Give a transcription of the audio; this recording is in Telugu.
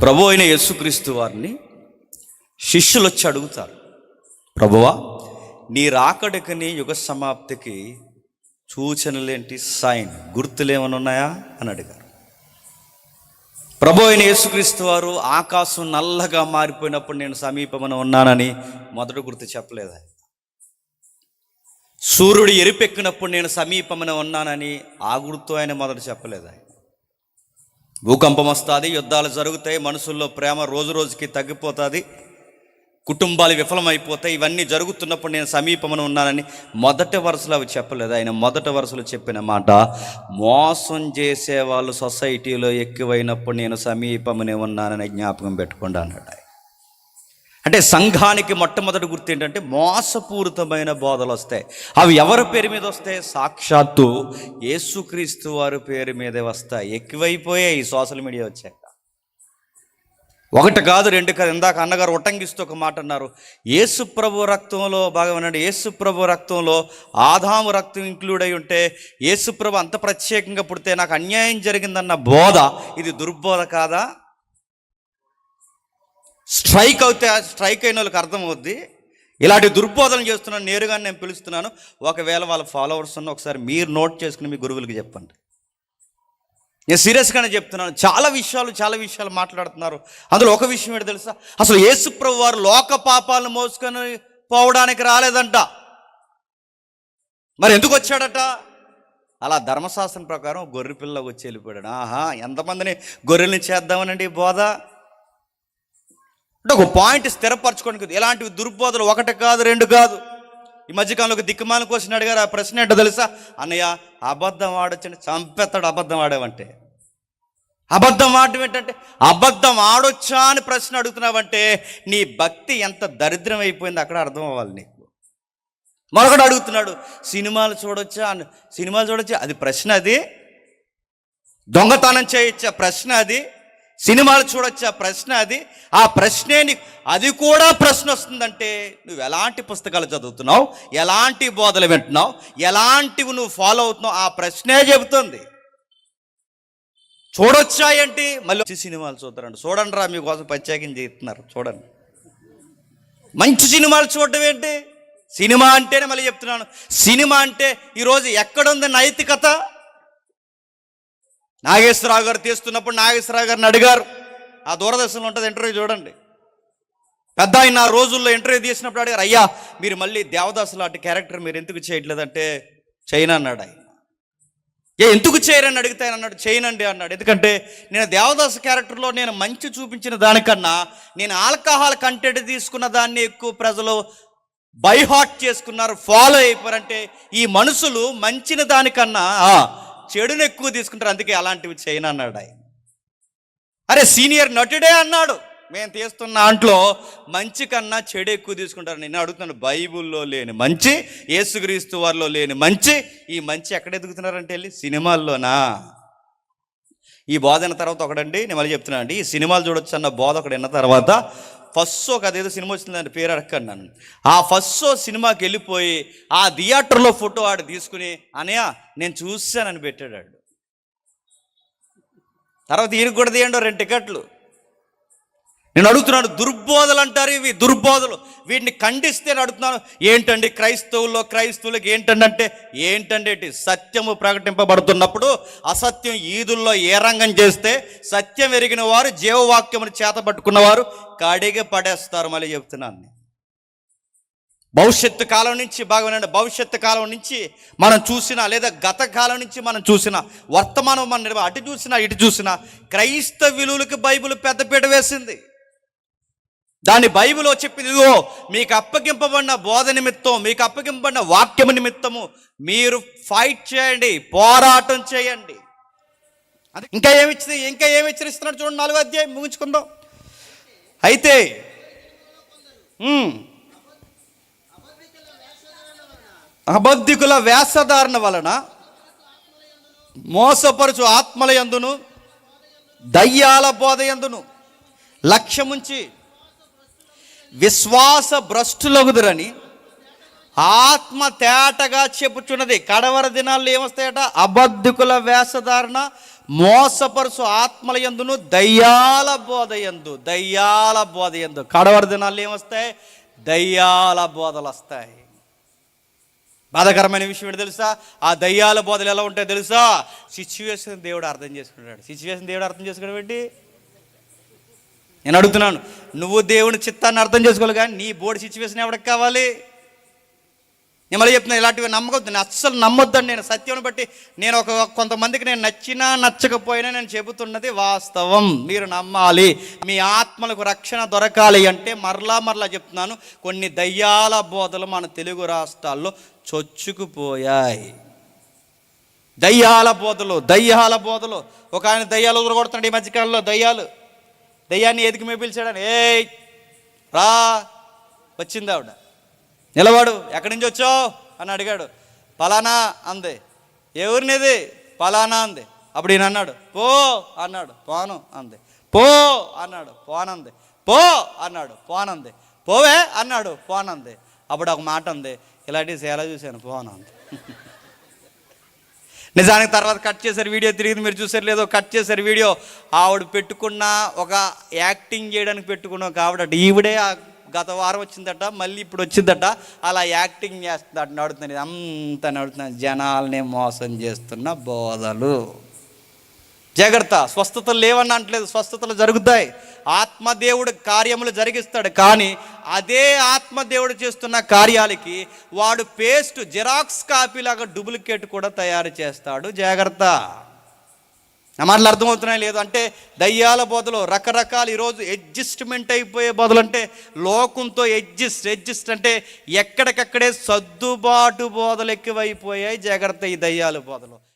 ప్రభు అయిన యేసుక్రీస్తు వారిని శిష్యులు వచ్చి అడుగుతారు ప్రభువా నీ రాకడికని యుగ సమాప్తికి సూచనలేంటి సైన్ గుర్తులు ఏమైనా ఉన్నాయా అని అడిగారు. ప్రభు అయిన యేసుక్రీస్తు వారు ఆకాశం నల్లగా మారిపోయినప్పుడు నేను సమీపమని ఉన్నానని మొదటి గుర్తు చెప్పలేదు సూర్యుడు ఎరిపెక్కినప్పుడు నేను సమీపమని ఉన్నానని ఆ గుర్తు ఆయన మొదట చెప్పలేదు ఆయన. భూకంపం వస్తుంది యుద్ధాలు జరుగుతాయి మనుషుల్లో ప్రేమ రోజు రోజుకి తగ్గిపోతుంది కుటుంబాలు విఫలమైపోతాయి. ఇవన్నీ జరుగుతున్నప్పుడు నేను సమీపమున ఉన్నానని మొదటి వరుసలో అవి చెప్పలేదు. ఆయన మొదటి వరుసలో చెప్పిన మాట మోసం చేసే వాళ్ళు సొసైటీలో ఎక్కువైనప్పుడు నేను సమీపమునే ఉన్నానని జ్ఞాపకం పెట్టుకుంటా అన్నాడు ఆయన. అంటే సంఘానికి మొట్టమొదటి గుర్తు ఏంటంటే మోసపూరితమైన బోధలు వస్తాయి. అవి ఎవరి పేరు మీద వస్తాయి? సాక్షాత్తు యేసుక్రీస్తు వారి పేరు మీదే వస్తాయి. ఎక్కువైపోయాయి ఈ సోషల్ మీడియా వచ్చాక. ఒకటి కాదు రెండు కాదు. ఇందాక అన్నగారు ఉటంగిస్తూ ఒక మాట అన్నారు. యేసు ప్రభు రక్తంలో బాగా వినండి యేసు ప్రభు రక్తంలో ఆదాము రక్తం ఇంక్లూడ్ అయి ఉంటే యేసు ప్రభు అంత ప్రత్యేకంగా పుడితే నాకు అన్యాయం జరిగిందన్న బోధ ఇది దుర్బోధ కాదా? స్ట్రైక్ అవుతే స్ట్రైక్ అయిన వాళ్ళకి అర్థమవుద్ది. ఇలాంటి దుర్బోధన చేస్తున్నాను నేరుగా నేను పిలుస్తున్నాను. ఒకవేళ వాళ్ళ ఫాలోవర్స్ ఉన్న ఒకసారి మీరు నోట్ చేసుకుని మీ గురువులకి చెప్పండి. నేను సీరియస్గానే చెప్తున్నాను చాలా విషయాలు చాలా విషయాలు మాట్లాడుతున్నారు. అందులో ఒక విషయం ఏంటి తెలుసా? అసలు యేసుప్రభు వారు లోక పాపాలను మోసుకొని పోవడానికి రాలేదంట. మరి ఎందుకు వచ్చాడట? అలా ధర్మశాస్త్రం ప్రకారం గొర్రె పిల్ల వచ్చి వెళ్ళిపోయాడు. ఆహా ఎంతమందిని గొర్రెల్ని చేద్దామనండి బోధ? అంటే ఒక పాయింట్ స్థిరపరచుకోవడానికి ఎలాంటివి? దుర్బోధలు ఒకటి కాదు రెండు కాదు. ఈ మధ్యకాలంలో ఒక దిక్కుమాల క్వశ్చన్ అడిగారు. ఆ ప్రశ్న ఏంటో తెలుసా? అన్నయ్య అబద్ధం ఆడొచ్చని చంపెత్తాడు. అబద్ధం ఆడావంటే. అబద్ధం ఆడటం ఏంటంటే అబద్ధం ఆడొచ్చా అని ప్రశ్న అడుగుతున్నావంటే నీ భక్తి ఎంత దరిద్రం అయిపోయింది అక్కడ అర్థం అవ్వాలి నీకు. మరొకడు అడుగుతున్నాడు సినిమాలు చూడొచ్చా అని. సినిమాలు చూడొచ్చా? అది ప్రశ్న అది. దొంగతనం చేయొచ్చా? ప్రశ్న అది. సినిమాలు చూడొచ్చా ప్రశ్న అది. ఆ ప్రశ్నే నీకు అది కూడా ప్రశ్న వస్తుందంటే నువ్వు ఎలాంటి పుస్తకాలు చదువుతున్నావు? ఎలాంటి బోధలు వింటున్నావు? ఎలాంటివి నువ్వు ఫాలో అవుతున్నావు? ఆ ప్రశ్నే చెబుతుంది. చూడొచ్చా ఏంటి? మళ్ళీ సినిమాలు చూద్దారండి. చూడండి రా మీకోసం ప్రత్యేకం చేస్తున్నారు చూడండి. మంచి సినిమాలు చూడటం ఏంటి? సినిమా అంటేనే మళ్ళీ చెప్తున్నాను. సినిమా అంటే ఈరోజు ఎక్కడుంది నైతికత? నాగేశ్వరరావు గారు తీస్తున్నప్పుడు నాగేశ్వరరావు గారిని అడిగారు. ఆ దూరదర్శన్లో ఉంటుంది ఇంటర్వ్యూ చూడండి. పెద్ద ఆయన ఆ రోజుల్లో ఇంటర్వ్యూ తీసినప్పుడు అడిగారు అయ్యా మీరు మళ్ళీ దేవదాసు లాంటి క్యారెక్టర్ మీరు ఎందుకు చేయట్లేదంటే చైనా అన్నాడు ఆయన. ఏ ఎందుకు చేయరని అడిగితే ఆయన అన్నాడు చేయనండి అన్నాడు. ఎందుకంటే నేను దేవదాసు క్యారెక్టర్లో నేను మంచి చూపించిన దానికన్నా నేను ఆల్కహాల్ కంటెంట్ తీసుకున్న దాన్ని ఎక్కువ ప్రజలు బైహాట్ చేసుకున్నారు ఫాలో అయిపోయారంటే ఈ మనుషులు మంచిన దానికన్నా చెడును ఎక్కువ తీసుకుంటారు అందుకే అలాంటివి చేయను అన్నాడు ఆయన. అరే సీనియర్ నటుడే అన్నాడు. మేము తీస్తున్న దాంట్లో మంచి కన్నా చెడు ఎక్కువ తీసుకుంటారు నేను అడుగుతున్నాను. బైబుల్లో లేని మంచి ఏసుక్రీస్తు వారిలో లేని మంచి ఈ మంచి ఎక్కడ ఎదుగుతున్నారంటే వెళ్ళి సినిమాల్లోనా? ఈ బోధన తర్వాత ఒకటండి నేను మళ్ళీ చెప్తున్నాను అండి ఈ సినిమాలు చూడొచ్చు అన్న బోధ ఒకటి విన్న తర్వాత ఫస్ట్ షోకి ఏదో సినిమా వచ్చిందని పేరు అడగండి నన్ను. ఆ ఫస్ట్ షో సినిమాకి వెళ్ళిపోయి ఆ థియేటర్లో ఫోటో ఆడు తీసుకుని అనయా నేను చూశానని పెట్టాడు తర్వాత ఈయనకు కూడా తీయండి రెండు టికెట్లు. నేను అడుగుతున్నాను దుర్బోధలు అంటారు ఇవి దుర్బోధలు. వీటిని ఖండిస్తే నేను అడుగుతున్నాను ఏంటండి క్రైస్తవుల్లో క్రైస్తవులకు ఏంటండి అంటే ఏంటండి ఏంటి? సత్యము ప్రకటింపబడుతున్నప్పుడు అసత్యం ఈదుల్లో ఏ రంగం చేస్తే సత్యం ఎరిగిన వారు జీవవాక్యమును చేతపట్టుకున్నవారు కడిగి పడేస్తారు మళ్ళీ చెప్తున్నాను భవిష్యత్తు కాలం నుంచి బాగా భవిష్యత్తు కాలం నుంచి మనం చూసినా లేదా గత కాలం నుంచి మనం చూసినా వర్తమానం మనం అటు చూసినా ఇటు చూసినా క్రైస్తవ విలువలకు బైబిల్ పెద్దపీట వేసింది. దాని బైబిల్లో చెప్పింది ఇదిగో మీకు అప్పగింపబడిన బోధ నిమిత్తం మీకు అప్పగింపబడిన వాక్యము నిమిత్తము మీరు ఫైట్ చేయండి పోరాటం చేయండి. అది ఇంకా ఏమి ఇచ్చింది? ఇంకా ఏమి హెచ్చరిస్తున్నాడు చూడండి నాలుగో అధ్యాయం ముగించుకుందాం. అయితే అబద్ధికుల వేషధారణ వలన మోసపరుచు ఆత్మల యందును దయ్యాల బోధ యందును లక్ష్యముంచి విశ్వాస భ్రష్టులగుదురని ఆత్మ తేటగా చెప్పుచున్నది. కడవర దినాల్లో ఏమొస్తాయట? అబద్ధికుల వేషధారణ మోసపరుసు ఆత్మల ఎందును దయ్యాల బోధ యందు దయ్యాల బోధ ఎందు కడవర దినాల్లో ఏమొస్తాయి? దయ్యాల బోధలు వస్తాయి బాధాకరమైన విషయం ఏంటి తెలుసా? ఆ దయ్యాల బోధలు ఎలా ఉంటాయో తెలుసా? సిచ్యువేషన్ దేవుడు అర్థం చేసుకుంటాడు. సిచ్యువేషన్ దేవుడు అర్థం చేసుకున్నాడు ఏంటి? నేను అడుగుతున్నాను నువ్వు దేవుని చిత్తాన్ని అర్థం చేసుకోవాలి కానీ నీ బోర్డు సిచ్యువేషన్ ఎవరికి కావాలి? నేను మళ్ళీ చెప్తున్నా ఇలాంటివి నమ్మకొద్దు అస్సలు నమ్మొద్దని నేను సత్యం బట్టి నేను ఒక కొంతమందికి నేను నచ్చినా నచ్చకపోయినా నేను చెబుతున్నది వాస్తవం. మీరు నమ్మాలి. మీ ఆత్మలకు రక్షణ దొరకాలి అంటే మరలా మరలా చెప్తున్నాను కొన్ని దయ్యాల బోధలు మన తెలుగు రాష్ట్రాల్లో చొచ్చుకుపోయాయి. దయ్యాల బోధలు దయ్యాల బోధలు. ఒక ఆయన దయ్యాలు ఎదురుకొడుతున్నాడు ఈ మధ్యకాలంలో దయ్యాలు. దయ్యాన్ని ఎదికి మేము పిలిచాడని. ఏయ్ రా వచ్చింది ఆవిడ. నిలవాడు ఎక్కడి నుంచి వచ్చావు? అని అడిగాడు. పలానా అంది. ఎవరినిది? పలానా అంది. అప్పుడు ఈయన అన్నాడు. పో అన్నాడు. పోను అంది. పో అన్నాడు. పోనంది. పో అన్నాడు. పోనంది. పోవే అన్నాడు. పోనంది. అప్పుడు ఒక మాట అంది. ఇలాంటివి ఎలా చూశాను. పోను అంది. నిజానికి తర్వాత కట్ చేశారు వీడియో తిరిగి మీరు చూసారు లేదో కట్ చేశారు వీడియో. ఆవిడ పెట్టుకున్న ఒక యాక్టింగ్ చేయడానికి పెట్టుకున్న ఒక ఆవిడ ఈవిడే గత వారం వచ్చిందట మళ్ళీ ఇప్పుడు వచ్చిందట అలా యాక్టింగ్ చేస్తుందట నడుతుంది. అంత నడుతుంది. జనాల్ని మోసం చేస్తున్న బోధలు. జాగ్రత్త స్వస్థతలు లేవని అంటలేదు స్వస్థతలు జరుగుతాయి. ఆత్మదేవుడు కార్యములు జరిగిస్తాడు కానీ అదే ఆత్మదేవుడు చేస్తున్న కార్యాలకి వాడు పేస్ట్ జిరాక్స్ కాపీలాగా డూప్లికేట్ కూడా తయారు చేస్తాడు. జాగ్రత్త. నా మాటలు అర్థమవుతున్నాయి లేదు అంటే దయ్యాల బోధలు రకరకాల ఈరోజు అడ్జస్ట్మెంట్ అయిపోయే బదులు అంటే లోకంతో అడ్జస్ట్ అడ్జస్ట్ అంటే ఎక్కడికక్కడే సర్దుబాటు బోధలు ఎక్కువైపోయాయి. జాగ్రత్త ఈ దయ్యాల బోధలు